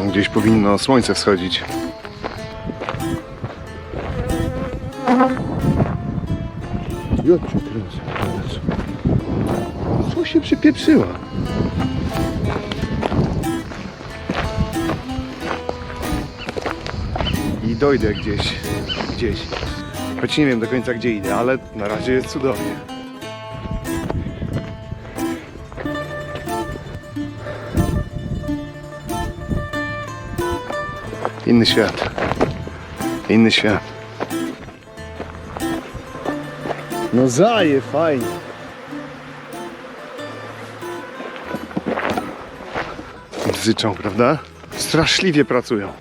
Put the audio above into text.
Tam gdzieś powinno słońce wschodzić. Co się przypieprzyła? I dojdę gdzieś, gdzieś. Choć nie wiem do końca gdzie idę, ale na razie jest cudownie. Inny świat. Inny świat. No zaje, fajnie. Bzyczą, prawda? Straszliwie pracują.